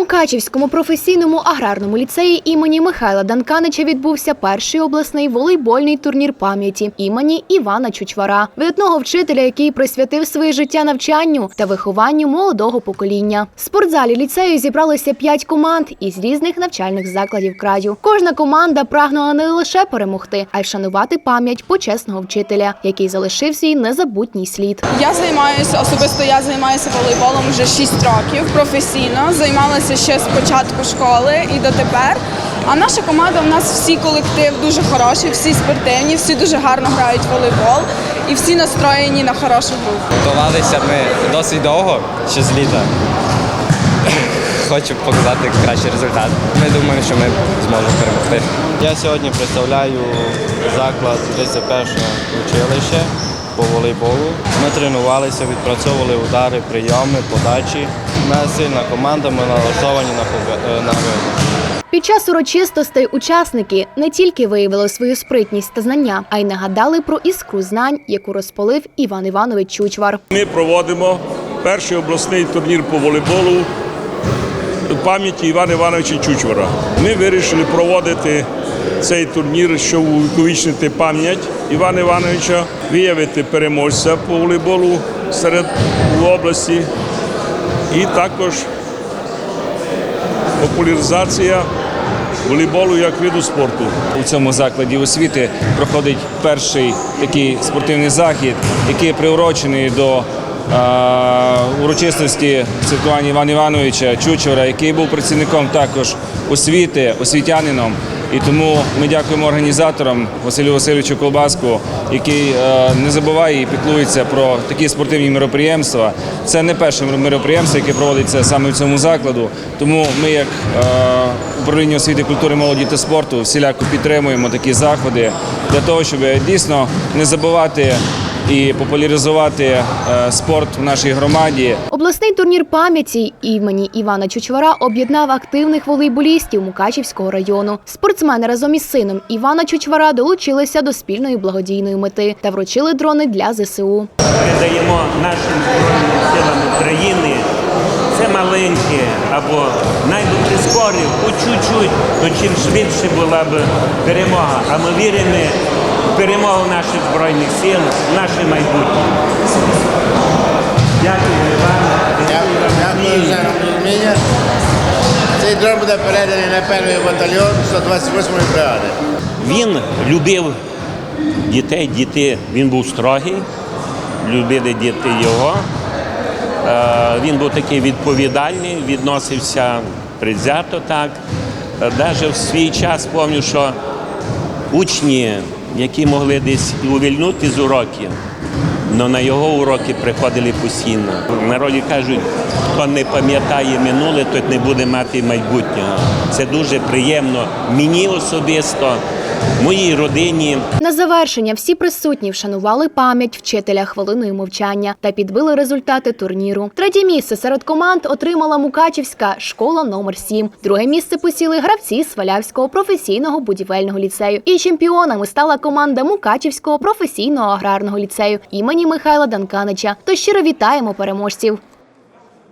Мукачівському професійному аграрному ліцеї імені Михайла Данканича відбувся перший обласний волейбольний турнір пам'яті імені Івана Чучвара, видатного вчителя, який присвятив своє життя навчанню та вихованню молодого покоління. В спортзалі ліцею зібралися п'ять команд із різних навчальних закладів краю. Кожна команда прагнула не лише перемогти, а й вшанувати пам'ять почесного вчителя, який залишив свій незабутній слід. Я займаюся особисто. Я займаюся волейболом вже 6 років професійно. Займалася ще з початку школи і дотепер. А наша команда у нас всі колектив дуже хороший, всі спортивні, всі дуже гарно грають в волейбол і всі настроєні на хорошу гру. Готувалися ми досить довго, ще з літа. Хочу показати кращий результат. Ми думаємо, що ми зможемо перемогти. Я сьогодні представляю заклад 31 училище по волейболу. Ми тренувалися, відпрацьовували удари, прийоми, подачі. Ми сильна команда, ми налаштовані на побе- е. Під час урочистостей учасники не тільки виявили свою спритність та знання, а й нагадали про іскру знань, яку розпалив Іван Іванович Чучвар. Ми проводимо перший обласний турнір по волейболу пам'яті Івана Івановича Чучвара. Ми вирішили проводити цей турнір, щоб увіковічнити пам'ять Івана Івановича, виявити переможця по волейболу серед області і також популяризація волейболу як виду спорту. У цьому закладі освіти проходить перший такий спортивний захід, який приурочений до урочистості святкування Івана Івановича Чучора, який був працівником також освіти, освітянином. І тому ми дякуємо організаторам Василю Васильовичу Колбаску, який е, не забуває і піклується про такі спортивні мероприємства. Це не перше мероприємство, яке проводиться саме в цьому закладу. Тому ми, як е, управління освіти, культури, молоді та спорту, всіляко підтримуємо такі заходи для того, щоб дійсно не забувати і популяризувати е, спорт в нашій громаді. Обласний турнір пам'яті імені Івана Чучвара об'єднав активних волейболістів Мукачівського району. Спортсмени разом із сином Івана Чучвара долучилися до спільної благодійної мети та вручили дрони для ЗСУ. передаємо нашим Збройним силам України. Це маленьке або навіть прискорив, по чуть-чуть, то чим швидше була б перемога. А ми віримо перемогу наших Збройних сил, наше майбутнє. Дякую вам. Дякую за розуміння. Цей дрон буде переданий на перший батальйон 128-ї бригади. Він любив дітей, діти, він був строгий, любили діти його. Е, Він був такий відповідальний, відносився предвзято так. Навіть в свій час пам'ятаю, що учні, які могли десь увільнути з уроків, але на його уроки приходили постійно. В народі кажуть, хто не пам'ятає минуле, той не буде мати майбутнього. Це дуже приємно мені особисто, моїй родині. На завершення всі присутні вшанували пам'ять вчителя хвилиною мовчання та підбили результати турніру. Третє місце серед команд отримала Мукачівська школа номер 7 Друге місце посіли гравці Свалявського професійного будівельного ліцею. І чемпіонами стала команда Мукачівського професійного аграрного ліцею імені Михайла Данканича. То щиро вітаємо переможців.